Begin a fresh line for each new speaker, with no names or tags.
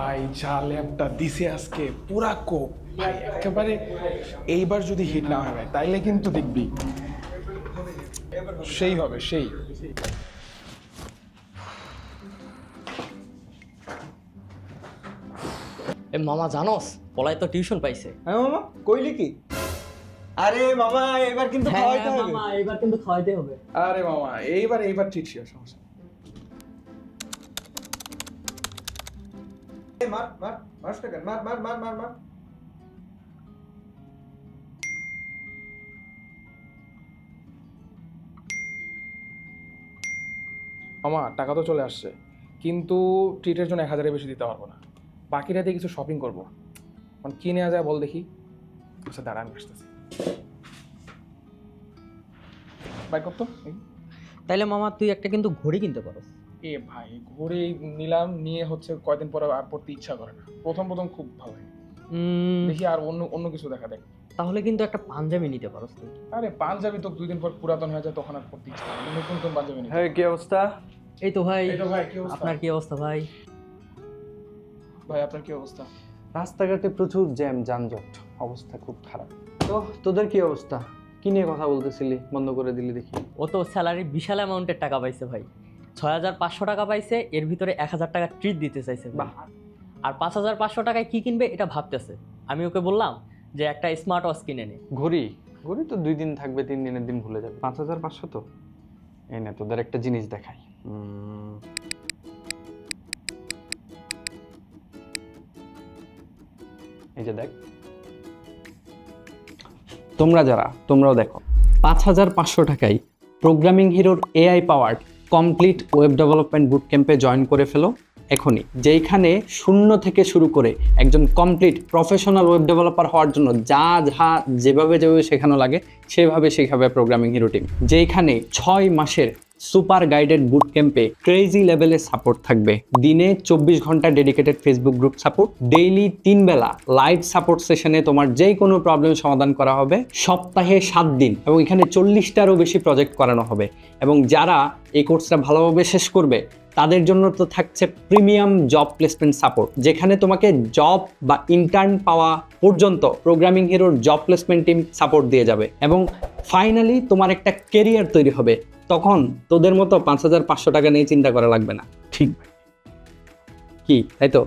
ভাই যা ল্যাবটা দিছে আজকে পুরা কোপ। ভাই একেবারে এইবার যদি হিট না হয় ভাই তাইলে কিন্তু দেখবি। সেই হবে সেই।
এ মামা জানোস? পলাই তো টিউশন পাইছে।
হ্যাঁ মামা কইলি কি? আরে মামা এবার কিন্তু
হ্যাঁ,
খাওয়াইতে হবে।
এবার কিন্তু খাওয়াইতে হবে।
আরে মামা এইবার এইবার ঠিক ছিল সমস্যা
মার মার মার কেন মার মার মার মার মার
মামা টাকা তো চলে আসছে। কিন্তু ট্রিটের জন্য এক হাজারের বেশি দিতে পারব না। বাকি রাতে কিছু শপিং করব। মানে কি নেওয়া যায় বল দেখি। আচ্ছা দাঁড়া আমি আসতেছি। বাইক করতো
তাইলে মামা তুই একটা কিন্তু ঘড়ি কিনতে পারো।
এ ভাই ঘুরে নিলাম নিয়ে হচ্ছে কয়দিন পরে আর পড়তে ইচ্ছা করে না। প্রথম প্রথম খুব ভালো লাগে। দেখি আর অন্য অন্য কিছু দেখা দেখ।
তাহলে কিন্তু একটা পাঞ্জাবি নিতে পারো তুই
আরে পাঞ্জাবি তো দুই দিন পর পুরাতন হয়ে যায় তখন আর পড়তে ইচ্ছা করে নতুন নতুন পাঞ্জাবি নিতে
হ্যাঁ কি অবস্থা?
এই তো ভাই।
এই তো ভাই কি অবস্থা?
আপনার কি অবস্থা ভাই?
ভাই আপনার কি অবস্থা?
রাস্তাঘাটে প্রচুর জ্যাম যানজট অবস্থা খুব খারাপ। তো তোদের কি অবস্থা? কি নিয়ে কথা বলতেছিলি? বন্ধ করে দিলি দেখি।
ও তো স্যালারি বিশাল অ্যামাউন্টের টাকা পাইছে ভাই। ছয় হাজার পাঁচশো টাকা পাইছে এর ভিতরে এক হাজার টাকা ট্রিট দিতে চাইছে
বাহ।
আর পাঁচ হাজার পাঁচশো টাকায় কি কিনবে এটা ভাবতেছে। আমি ওকে বললাম যে একটা স্মার্ট ওয়াচ কিনে নে।
ঘড়ি? ঘড়ি তো দুই দিন থাকবে তিন দিনের দিন ভুলে যাবে। পাঁচ হাজার পাঁচশো তো? এই না তোদের একটা জিনিস দেখাই। এই যে দেখ। তোমরা যারা তোমরাও দেখো। পাঁচ হাজার পাঁচশো টাকায় প্রোগ্রামিং হিরোর AI powered complete web development boot ক্যাম্পে জয়েন করে ফেলো এখনই। যেইখানে শূন্য থেকে শুরু করে একজন কমপ্লিট প্রফেশনাল ওয়েব ডেভেলপার হওয়ার জন্য যা যা যেভাবে যেভাবে শেখানো লাগে, সেভাবে শেখাবে প্রোগ্রামিং হিরো টিম যেইখানে ছয় মাসের সুপার গাইডেড বুট ক্যাম্পে ক্রেজি লেভেলের সাপোর্ট থাকবে। দিনে চব্বিশ ঘণ্টা dedicated Facebook group support daily তিন বেলা লাইভ সাপোর্ট সেশনে তোমার যেই কোনো প্রবলেম সমাধান করা হবে। সপ্তাহে সাত দিন এবং এখানে চল্লিশটারও বেশি প্রজেক্ট করানো হবে। এবং যারা এই কোর্সটা ভালোভাবে শেষ করবে, তাদের জন্য তো থাকছে প্রিমিয়াম জব প্লেসমেন্ট সাপোর্ট যেখানে তোমাকে জব বা ইন্টার্ন পাওয়া পর্যন্ত প্রোগ্রামিং হিরোর জব প্লেসমেন্ট টিম সাপোর্ট দিয়ে যাবে। এবং ফাইনালি তোমার একটা কেরিয়ার তৈরি হবে। তখন তোদের মতো পাঁচ হাজার পাঁচশো টাকা নিয়ে চিন্তা করা লাগবে না।
ঠিক
কি? তাই তো?